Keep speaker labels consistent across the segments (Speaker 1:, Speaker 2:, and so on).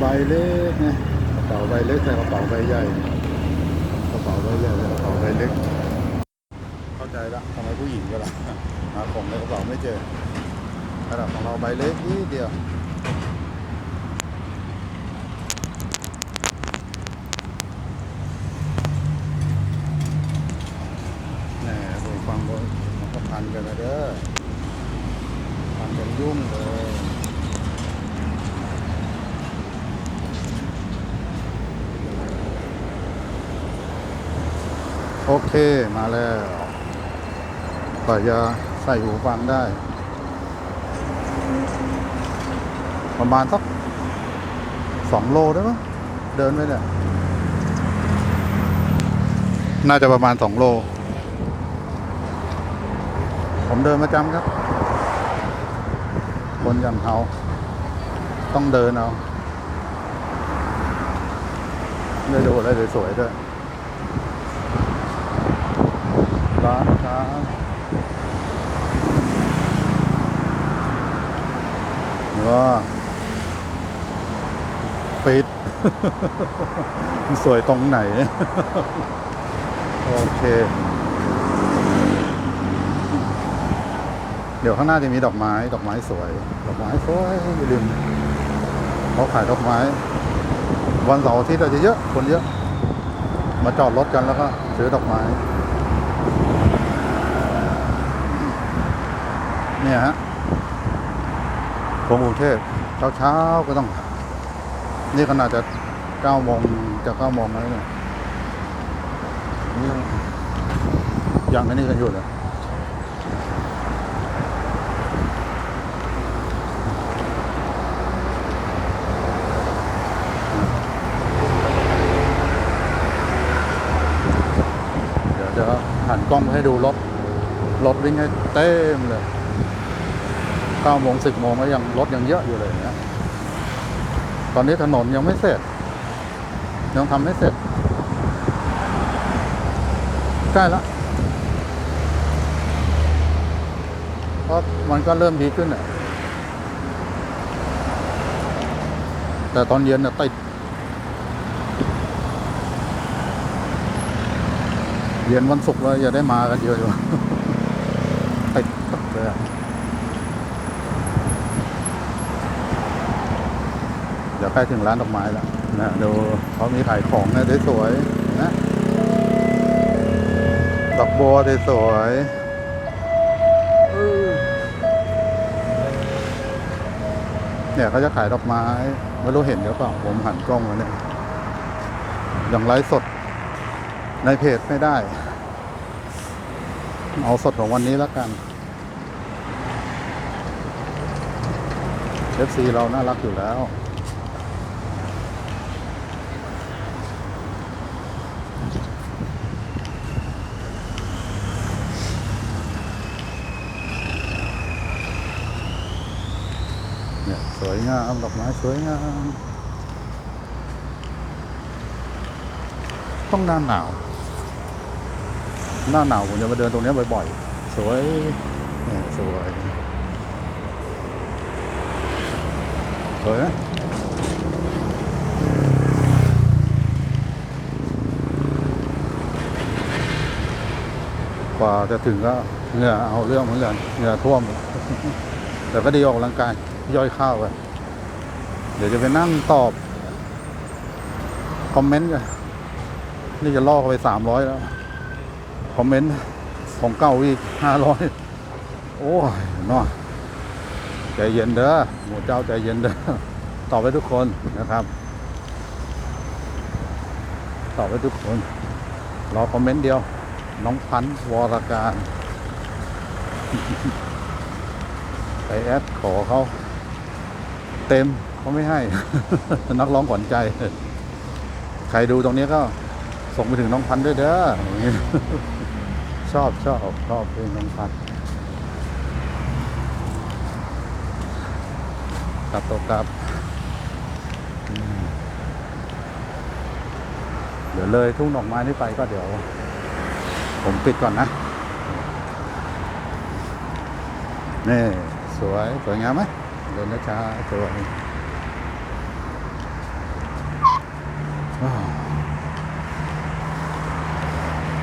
Speaker 1: ใบเล็กไงกระเป๋าใบเล็กใส่กระเป๋าใบใหญ่กระเป๋าใบใหญ่ใส่กระเป๋าใบเล็ก เข้าใจละทำไมผู้หญิงก็ล่ะหาของในกระเป๋าไม่เจอระดับของเราใบเล็กนิดเดียวแหน่ผมฟังก็มันก็พันกันนะเด้อพันกันยุ่งเลย โอเคมาแล้วก็จะใส่หูฟังได้ ประมาณสักสองโลได้ไหมเดินไปเนี่ย น่าจะประมาณสองโล ผมเดินประจำครับ คนอย่างเขาต้องเดินเอาได้ดูอะไรสวยๆด้วย ร้านค้าว้าปิดมันสวยตรงไหน โอเค เดี๋ยวข้างหน้าจะมีดอกไม้ ดอกไม้สวย ดอกไม้สวยอย่าลืมเขาขายดอกไม้ วันเสาร์อาทิตย์เราจะเยอะ คนเยอะ มาจอดรถกันแล้วก็ซื้อดอกไม้ เนี่ยฮะกรุงเทพเช้าเช้าก็ต้อง นี่ขนาดจะเก้าโมงจะเก้าโมงแล้วเนี่ยนี่ยังยังอันนี้กันอยู่เลยเดี๋ยวจะหันกล้องไปให้ดูรถ รถวิ่งให้เต็มเลย เก้าโมงสิบโมงก็ยังรถยังเยอะอยู่เลยนะตอนนี้ถนนยังไม่เสร็จ ยังทำไม่เสร็จใกล้ละเพราะมันก็เริ่มดีขึ้นอะแต่ตอนเย็นน่ะติดเย็นวันศุกร์เลยอย่าได้มากันเยอะอยู่ติดเลยอะ เดี๋ยวใกล้ถึงร้านดอกไม้แล้วนะดูเขามีขายของนะสวยๆนะดอกบัวสวยเนี่ยเขาจะขายดอกไม้ไม่รู้เห็นหรือเปล่าผมหันกล้องมาเนี่ยอยังไลฟ์สด ในเพจไม่ได้ เอาสดของวันนี้แล้วกัน FC เราน่ารักอยู่แล้ว เนี่ยสวยงามดอกไม้สวยงาม ต้องหน้าหนาว หน้าหนาวผมจะมาเดินตรงนี้บ่อยๆ สวยเนี่ยสวย สวยไหมกว่าจะถึงก็เหงื่อเอาเรื่องเหมือนกันเหงื่อท่วม แต่ก็ดีออกกำลังกาย ย่อยข้าวไปเดี๋ยวจะไปนั่งตอบ คอมเมนต์กันนี่จะล่อเขาไปสามร้อยแล้ว คอมเมนต์ของเก่าอีกห้าร้อยโอ้ยนาะใจเย็นเด้อหมูเจ้าใจเย็นเด้อตอบไปทุกคนนะครับ ตอบไปทุกคน รอคอมเมนต์เดียว น้องพันธ์วรการไปแอดขอเขา เต็มเขาไม่ให้ นักร้องขวัญใจ ใครดูตรงนี้ก็ส่งไปถึงน้องพันด้วยเด้อชอบชอบชอบเพลงน้องพันกลับตัวกลับ เดี๋ยวเลยทุ่งดอกไม้นี่ไปก็เดี๋ยว ผมปิดก่อนนะ นี่ สวย สวยงามไหม เดินช้าๆตัวนี้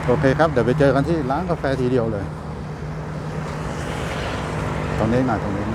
Speaker 1: โอเคครับ เดี๋ยวไปเจอกันที่ร้านกาแฟทีเดียวเลย ตรงนี้หน่อยตรงนี้